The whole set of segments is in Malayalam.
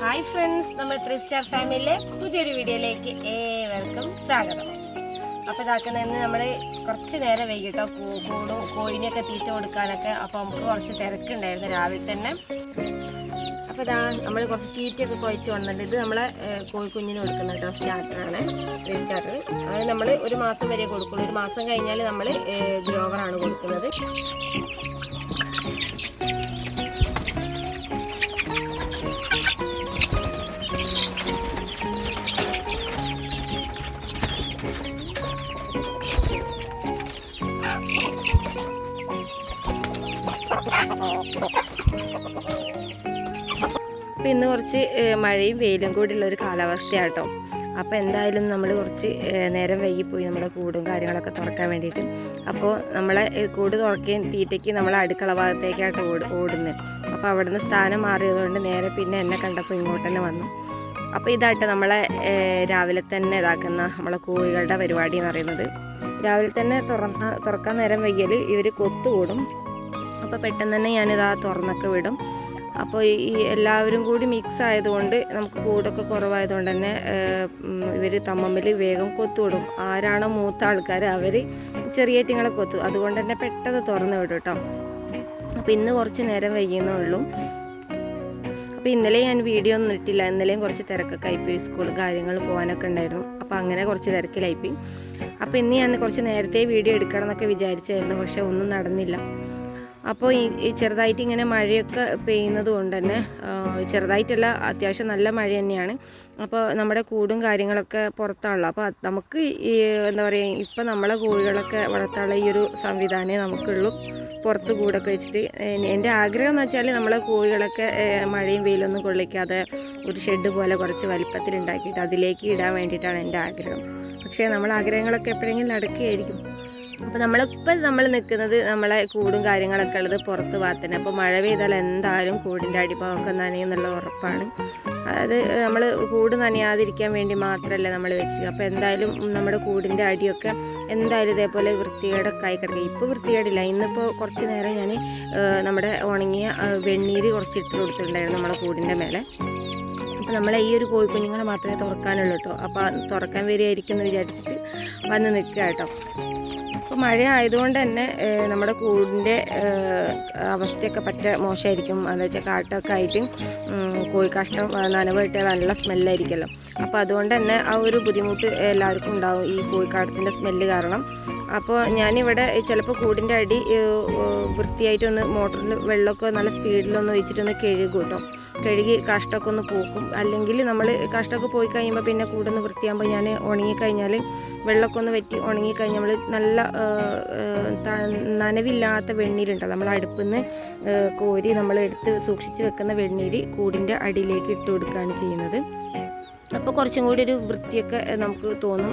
ഹായ് ഫ്രണ്ട്സ് നമ്മൾ ത്രീ സ്റ്റാർ ഫാമിലിയിലെ പുതിയൊരു വീഡിയോയിലേക്ക് ഏവർക്കും സ്വാഗതം. അപ്പോൾ ഇതാക്കുന്ന നമ്മൾ കുറച്ച് നേരം വൈകിട്ടോ കൂടും കോഴിനെയൊക്കെ തീറ്റ കൊടുക്കാനൊക്കെ അപ്പോൾ നമുക്ക് കുറച്ച് തിരക്കുണ്ടായിരുന്നു രാവിലെ തന്നെ. അപ്പോൾ ഇതാ നമ്മൾ കുറച്ച് തീറ്റയൊക്കെ കുഴച്ച് വന്നിട്ട് ഇത് നമ്മളെ കോഴിക്കുഞ്ഞിന് കൊടുക്കുന്ന കേട്ടോ സ്റ്റാർട്ടറാണ് സ്റ്റാർട്ടർ അത് നമ്മൾ ഒരു മാസം വരെ കൊടുക്കുള്ളൂ. ഒരു മാസം കഴിഞ്ഞാൽ നമ്മൾ ഗ്രോവറാണ് കൊടുക്കുന്നത്. അപ്പോൾ ഇന്ന് കുറച്ച് മഴയും വെയിലും കൂടിയുള്ള ഒരു കാലാവസ്ഥയാട്ടോ അപ്പോൾ എന്തായാലും നമ്മൾ കുറച്ച് നേരം വൈകിപ്പോയി നമ്മുടെ കൂടും കാര്യങ്ങളൊക്കെ തുറക്കാൻ വേണ്ടിയിട്ട്. അപ്പോൾ നമ്മളെ കൂട് തുറക്കുകയും തീറ്റയ്ക്ക് നമ്മൾ അടുക്കള ഭാഗത്തേക്കായിട്ട് ഓട് ഓടുന്നത് അപ്പോൾ അവിടുന്ന് സ്ഥാനം മാറിയതുകൊണ്ട് നേരെ പിന്നെ എന്നെ കണ്ടപ്പോൾ ഇങ്ങോട്ട് തന്നെ വന്നു. അപ്പോൾ ഇതായിട്ട് നമ്മളെ രാവിലെ തന്നെ ഇതാക്കുന്ന നമ്മളെ കോഴികളുടെ പരിപാടി എന്ന് പറയുന്നത്. രാവിലെ തന്നെ തുറന്ന തുറക്കാൻ നേരം വയ്യൽ ഇവർ കൊത്തുകൂടും. അപ്പോൾ പെട്ടെന്ന് തന്നെ ഞാനിതാ തുറന്നൊക്കെ വിടും. അപ്പോൾ ഈ എല്ലാവരും കൂടി മിക്സ് ആയതുകൊണ്ട് നമുക്ക് കൂടൊക്കെ കുറവായതുകൊണ്ട് തന്നെ ഇവർ തമ്മിൽ വേഗം കൊത്തുവിടും. ആരാണോ മൂത്ത ആൾക്കാർ അവർ ചെറിയ ഏറ്റിങ്ങളെ കൊത്തു. അതുകൊണ്ട് തന്നെ പെട്ടെന്ന് തുറന്ന് വിടും കേട്ടോ അപ്പോൾ ഇന്ന് കുറച്ച് നേരം വൈകുന്നേ ഉള്ളൂ. അപ്പോൾ ഇന്നലെ ഞാൻ വീഡിയോ ഒന്നും ഇട്ടില്ല. ഇന്നലെയും കുറച്ച് തിരക്കൊക്കെ ആയിപ്പോയി സ്കൂൾ കാര്യങ്ങൾ പോകാനൊക്കെ ഉണ്ടായിരുന്നു. അപ്പോൾ അങ്ങനെ കുറച്ച് തിരക്കിലായിപ്പോയി അപ്പോൾ ഇന്ന് ഞാൻ കുറച്ച് നേരത്തെ വീഡിയോ എടുക്കണം എന്നൊക്കെ വിചാരിച്ചായിരുന്നു. പക്ഷേ ഒന്നും നടന്നില്ല. അപ്പോൾ ഈ ചെറുതായിട്ട് ഇങ്ങനെ മഴയൊക്കെ പെയ്യുന്നത് കൊണ്ട് തന്നെ ചെറുതായിട്ടല്ല അത്യാവശ്യം നല്ല മഴ തന്നെയാണ്. അപ്പോൾ നമ്മുടെ കൂടും കാര്യങ്ങളൊക്കെ പുറത്താണല്ലോ. അപ്പോൾ നമുക്ക് ഈ എന്താ പറയുക ഇപ്പം നമ്മളെ കോഴികളൊക്കെ വളർത്താനുള്ള ഈ ഒരു സംവിധാനമേ നമുക്കുള്ളൂ. പുറത്ത് കൂടൊക്കെ വെച്ചിട്ട് എന്റെ ആഗ്രഹം എന്ന് വെച്ചാൽ നമ്മളെ കോഴികളൊക്കെ മഴയും വെയിലൊന്നും കൊള്ളിക്കാതെ ഒരു ഷെഡ് പോലെ കുറച്ച് വലിപ്പത്തിൽ ഉണ്ടാക്കിയിട്ട് അതിലേക്ക് ഇടാൻ വേണ്ടിയിട്ടാണ് എന്റെ ആഗ്രഹം. പക്ഷേ നമ്മൾ ആഗ്രഹങ്ങളൊക്കെ എപ്പോഴെങ്കിലും നടക്കുകയായിരിക്കും. അപ്പോൾ നമ്മളിപ്പോൾ നമ്മൾ നിൽക്കുന്നത് നമ്മളെ കൂടും കാര്യങ്ങളൊക്കെ ഉള്ളത് പുറത്ത് ഭാഗത്തന്നെ അപ്പോൾ മഴ പെയ്താൽ എന്തായാലും കൂടിന്റെ അടിഭാഗമൊക്കെ നനയുന്നുള്ള ഉറപ്പാണ്. അതായത് നമ്മൾ കൂട് നനയാതിരിക്കാൻ വേണ്ടി മാത്രമല്ല നമ്മൾ വെച്ചിരിക്കുക അപ്പോൾ എന്തായാലും നമ്മുടെ കൂടിന്റെ അടിയൊക്കെ എന്തായാലും ഇതേപോലെ വൃത്തികേടൊക്കെ ആയി കിടക്കുക ഇപ്പോൾ വൃത്തികേടില്ല. ഇന്നിപ്പോൾ കുറച്ച് നേരം ഞാൻ നമ്മുടെ ഉണങ്ങിയ വെണ്ണീര് കുറച്ച് ഇട്ട് കൊടുത്തിട്ടുണ്ടായിരുന്നു നമ്മുടെ കൂടിന്റെ മേലെ. അപ്പോൾ നമ്മളെ ഈ ഒരു കോഴിക്കുഞ്ഞുങ്ങളെ മാത്രമേ തുറക്കാനുള്ളൂ കേട്ടോ അപ്പോൾ തുറക്കാൻ വരികയായിരിക്കും എന്ന് വിചാരിച്ചിട്ട് വന്ന് നിൽക്കുക കേട്ടോ മഴ ആയതുകൊണ്ട് തന്നെ നമ്മുടെ കൂടിന്റെ അവസ്ഥയൊക്കെ പറ്റ മോശമായിരിക്കും. എന്താ വെച്ചാൽ കാട്ടൊക്കെ ആയിട്ട് കോഴിക്കാഷ്ടം നനവ് നനവായിട്ട് നല്ല സ്മെല്ലായിരിക്കുമല്ലോ അപ്പോൾ അതുകൊണ്ട് തന്നെ ആ ഒരു ബുദ്ധിമുട്ട് എല്ലാവർക്കും ഉണ്ടാവും ഈ കോഴിക്കാടത്തിന്റെ സ്മെല്ല് കാരണം. അപ്പോൾ ഞാനിവിടെ ചിലപ്പോൾ കൂടിന്റെ അടി വൃത്തിയായിട്ടൊന്ന് മോട്ടറിൽ വെള്ളമൊക്കെ നല്ല സ്പീഡിലൊന്ന് ഒഴിച്ചിട്ടൊന്ന് കഴുകും കേട്ടോ കഴുകി കാഷ്ടമൊക്കെ ഒന്ന് പോക്കും. അല്ലെങ്കിൽ നമ്മൾ കാഷ്ടമൊക്കെ പോയി കഴിയുമ്പോൾ പിന്നെ കൂടൊന്ന് വൃത്തിയാകുമ്പോൾ ഞാൻ ഉണങ്ങിക്കഴിഞ്ഞാൽ വെള്ളമൊക്കെ ഒന്ന് വെറ്റി ഉണങ്ങിക്കഴിഞ്ഞാൽ നമ്മൾ നല്ല നനവില്ലാത്ത വെണ്ണീരുണ്ടല്ലോ നമ്മൾ അടുപ്പിൽ നിന്ന് കോരി നമ്മൾ എടുത്ത് സൂക്ഷിച്ച് വെക്കുന്ന വെണ്ണീര് കൂടിന്റെ അടിയിലേക്ക് ഇട്ട് കൊടുക്കുകയാണ് ചെയ്യുന്നത്. അപ്പോൾ കുറച്ചും കൂടി ഒരു വൃത്തിയൊക്കെ നമുക്ക് തോന്നും.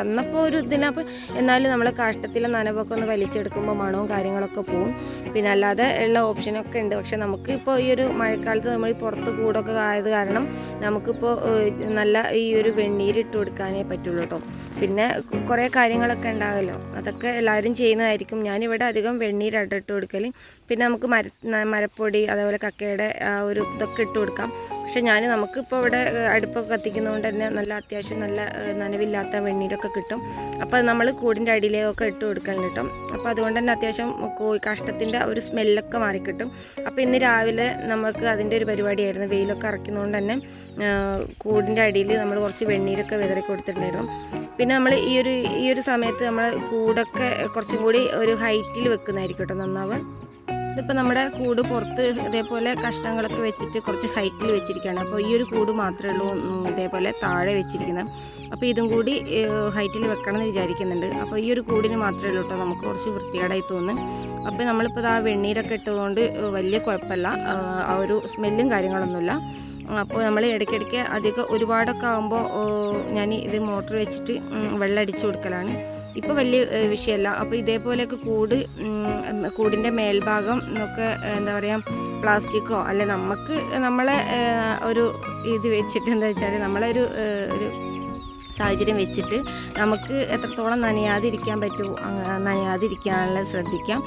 വന്നപ്പോൾ ഒരു ഇതിനപ്പോൾ എന്നാലും നമ്മളെ കാഷ്ടത്തിലെ നനവൊക്കെ ഒന്ന് വലിച്ചെടുക്കുമ്പോൾ മണവും കാര്യങ്ങളൊക്കെ പോവും. പിന്നെ അല്ലാതെ ഉള്ള ഓപ്ഷനൊക്കെ ഉണ്ട്. പക്ഷെ നമുക്ക് ഇപ്പോൾ ഈ ഒരു മഴക്കാലത്ത് നമ്മൾ പുറത്ത് കൂടൊക്കെ ആയത് കാരണം നമുക്കിപ്പോൾ നല്ല ഈ ഒരു വെണ്ണീരിട്ട് കൊടുക്കാനേ പറ്റുള്ളൂ കേട്ടോ പിന്നെ കുറേ കാര്യങ്ങളൊക്കെ ഉണ്ടാകുമല്ലോ അതൊക്കെ എല്ലാവരും ചെയ്യുന്നതായിരിക്കും. ഞാനിവിടെ അധികം വെണ്ണീരായിട്ട് ഇട്ട് കൊടുക്കൽ പിന്നെ നമുക്ക് മര മരപ്പൊടി അതേപോലെ കക്കയുടെ ഒരു ഇതൊക്കെ ഇട്ട് കൊടുക്കാം. പക്ഷെ ഞാൻ നമുക്കിപ്പോൾ ഇവിടെ അടുപ്പൊക്കെ കത്തിക്കുന്നതുകൊണ്ട് തന്നെ നല്ല അത്യാവശ്യം നല്ല നനവില്ലാത്ത വെണ്ണീരൊക്കെ കിട്ടും. അപ്പോൾ നമ്മൾ കൂടിന്റെ അടിയിലേക്കൊക്കെ ഇട്ട് കൊടുക്കണം കേട്ടോ. അപ്പോൾ അതുകൊണ്ട് തന്നെ അത്യാവശ്യം കോഴി കാഷ്ടത്തിന്റെ ഒരു സ്മെല്ലൊക്കെ മാറിക്കിട്ടും. അപ്പോൾ ഇന്ന് രാവിലെ നമുക്ക് അതിന്റെ ഒരു പരിപാടിയായിരുന്നു. വെയിലൊക്കെ ഇറക്കുന്നതുകൊണ്ട് തന്നെ കൂടിന്റെ അടിയിൽ നമ്മൾ കുറച്ച് വെണ്ണീരൊക്കെ വിതറി കൊടുത്തിട്ടുണ്ടായിരുന്നു. പിന്നെ നമ്മൾ ഈ ഒരു ഈ ഒരു സമയത്ത് നമ്മൾ കൂടൊക്കെ കുറച്ചും കൂടി ഒരു ഹൈറ്റിൽ വെക്കുന്നതായിരിക്കും കേട്ടോ നന്നാവുക ഇതിപ്പോൾ നമ്മുടെ കൂട് പുറത്ത് ഇതേപോലെ കഷ്ണങ്ങളൊക്കെ വെച്ചിട്ട് കുറച്ച് ഹൈറ്റിൽ വെച്ചിരിക്കുകയാണ്. അപ്പോൾ ഈ ഒരു കൂട് മാത്രമേ ഉള്ളൂ ഇതേപോലെ താഴെ വെച്ചിരിക്കുന്നത്. അപ്പോൾ ഇതും കൂടി ഹൈറ്റിൽ വെക്കണം എന്ന് വിചാരിക്കുന്നുണ്ട്. അപ്പോൾ ഈ ഒരു കൂടിന് മാത്രമേ ഉള്ളൂ കേട്ടോ നമുക്ക് കുറച്ച് വൃത്തികേടായി തോന്നും അപ്പോൾ നമ്മളിപ്പോൾ ആ വെണ്ണീരൊക്കെ ഇട്ടതുകൊണ്ട് വലിയ കുഴപ്പമില്ല. ആ ഒരു സ്മെല്ലും കാര്യങ്ങളൊന്നുമില്ല. അപ്പോൾ നമ്മൾ ഇടയ്ക്കിടയ്ക്ക് അധികം ഒരുപാടൊക്കെ ആകുമ്പോൾ ഞാൻ ഇത് മോട്ടർ വെച്ചിട്ട് വെള്ളം അടിച്ചു കൊടുക്കലാണ്. ഇപ്പോൾ വലിയ വിഷയമല്ല. അപ്പോൾ ഇതേപോലെയൊക്കെ കൂട് കൂടിന്റെ മേൽഭാഗം ഒക്കെ എന്താ പറയുക പ്ലാസ്റ്റിക്കോ അല്ലെ നമുക്ക് നമ്മളെ ഒരു ഇത് വെച്ചിട്ട് എന്താ വെച്ചാൽ നമ്മളെ ഒരു ഒരു സാഹചര്യം വെച്ചിട്ട് നമുക്ക് എത്രത്തോളം നനയാതിരിക്കാൻ പറ്റുമോ നനയാതിരിക്കാനുള്ള ശ്രദ്ധിക്കാം.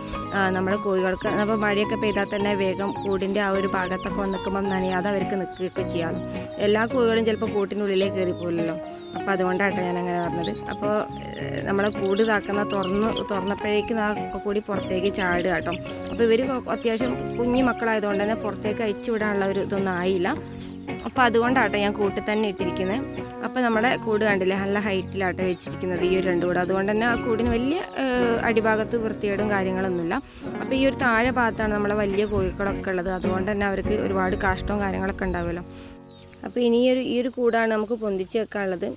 നമ്മുടെ കോഴികൾക്ക് അപ്പോൾ മഴയൊക്കെ പെയ്താൽ തന്നെ വേഗം കൂടിന്റെ ആ ഒരു ഭാഗത്തൊക്കെ വന്ന് നിൽക്കുമ്പം നനയാതെ അവർക്ക് നിൽക്കുകയൊക്കെ ചെയ്യാം. എല്ലാ കോഴികളും ചിലപ്പോൾ കൂട്ടിനുള്ളിലേക്ക് കയറി പോകില്ലല്ലോ അപ്പോൾ അതുകൊണ്ടാട്ടോ ഞാൻ അങ്ങനെ പറഞ്ഞത് അപ്പോൾ നമ്മളെ കൂട് താക്കുന്ന തുറന്ന് തുറന്നപ്പോഴേക്കും ആ കൂടി പുറത്തേക്ക് ചാടുക കേട്ടോ. അപ്പോൾ ഇവർ അത്യാവശ്യം കുഞ്ഞു മക്കളായതുകൊണ്ട് തന്നെ പുറത്തേക്ക് അയച്ചു വിടാനുള്ള ഒരു ഇതൊന്നും ആയില്ല. അപ്പോൾ അതുകൊണ്ടാട്ടോ ഞാൻ കൂട്ടിൽ തന്നെ ഇട്ടിരിക്കുന്നത് അപ്പോൾ നമ്മുടെ കൂട് കണ്ടില്ലേ നല്ല ഹൈറ്റിലാട്ട് വെച്ചിരിക്കുന്നത് ഈ ഒരു രണ്ട് കൂട്. അതുകൊണ്ട് തന്നെ ആ കൂടിന് വലിയ അടിഭാഗത്ത് വൃത്തികേടും കാര്യങ്ങളൊന്നുമില്ല. അപ്പോൾ ഈ ഒരു താഴെ ഭാഗത്താണ് നമ്മളെ വലിയ കോഴികളൊക്കെ ഉള്ളത്. അതുകൊണ്ട് തന്നെ അവർക്ക് ഒരുപാട് കാഷ്ടവും കാര്യങ്ങളൊക്കെ ഉണ്ടാവുമല്ലോ. അപ്പോൾ ഇനി ഈ ഒരു ഈ ഒരു കൂടാണ് നമുക്ക് പൊന്തിച്ച് വെക്കാനുള്ളത്.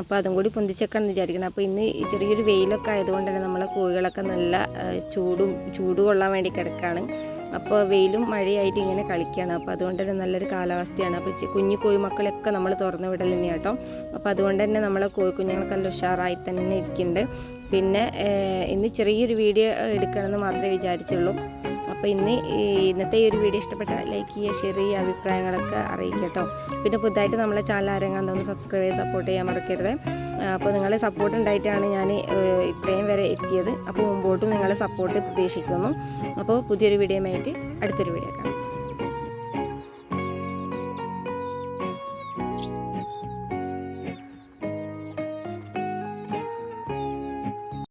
അപ്പോൾ അതും കൂടി പൊന്തിച്ച് എന്ന് വിചാരിക്കുന്നത് അപ്പോൾ ഇന്ന് ചെറിയൊരു വെയിലൊക്കെ ആയതുകൊണ്ട് തന്നെ നമ്മളെ കോഴികളൊക്കെ നല്ല ചൂടും ചൂട് കൊള്ളാൻ വേണ്ടി കിടക്കുകയാണ് അപ്പോൾ വെയിലും മഴയായിട്ട് ഇങ്ങനെ കളിക്കുകയാണ് അപ്പോൾ അതുകൊണ്ട് തന്നെ നല്ലൊരു കാലാവസ്ഥയാണ്. അപ്പോൾ കുഞ്ഞു കോഴി മക്കളൊക്കെ നമ്മൾ തുറന്നു വിടൽ തന്നെയാണ് കേട്ടോ. അപ്പോൾ അതുകൊണ്ട് തന്നെ നമ്മളെ കോഴി കുഞ്ഞുങ്ങൾക്ക് നല്ല ഉഷാറായി തന്നെ ഇരിക്കുന്നുണ്ട് പിന്നെ ഇന്ന് ചെറിയൊരു വീഡിയോ എടുക്കണമെന്ന് മാത്രമേ വിചാരിച്ചുള്ളൂ. അപ്പോൾ ഇന്ന് ഇന്നത്തെ ഈ ഒരു വീഡിയോ ഇഷ്ടപ്പെട്ട ലൈക്ക് ചെയ്യുക ഷെയർ ചെയ്യുക അഭിപ്രായങ്ങളൊക്കെ അറിയിക്കുക പിന്നെ പുതുതായിട്ട് നമ്മളെ ചാനൽ ആരെങ്കിലും ഒന്ന് സബ്സ്ക്രൈബ് ചെയ്ത് സപ്പോർട്ട് ചെയ്യാൻ മറക്കരുത്. അപ്പോൾ നിങ്ങളെ സപ്പോർട്ട് ഉണ്ടായിട്ടാണ് ഞാൻ ഇത്രയും വരെ എത്തിയത്. അപ്പോൾ മുമ്പോട്ടും നിങ്ങളെ സപ്പോർട്ട് പ്രതീക്ഷിക്കുന്നു. അപ്പോൾ പുതിയൊരു വീഡിയോ ആയിട്ട് അടുത്തൊരു വീഡിയോ കാണാം.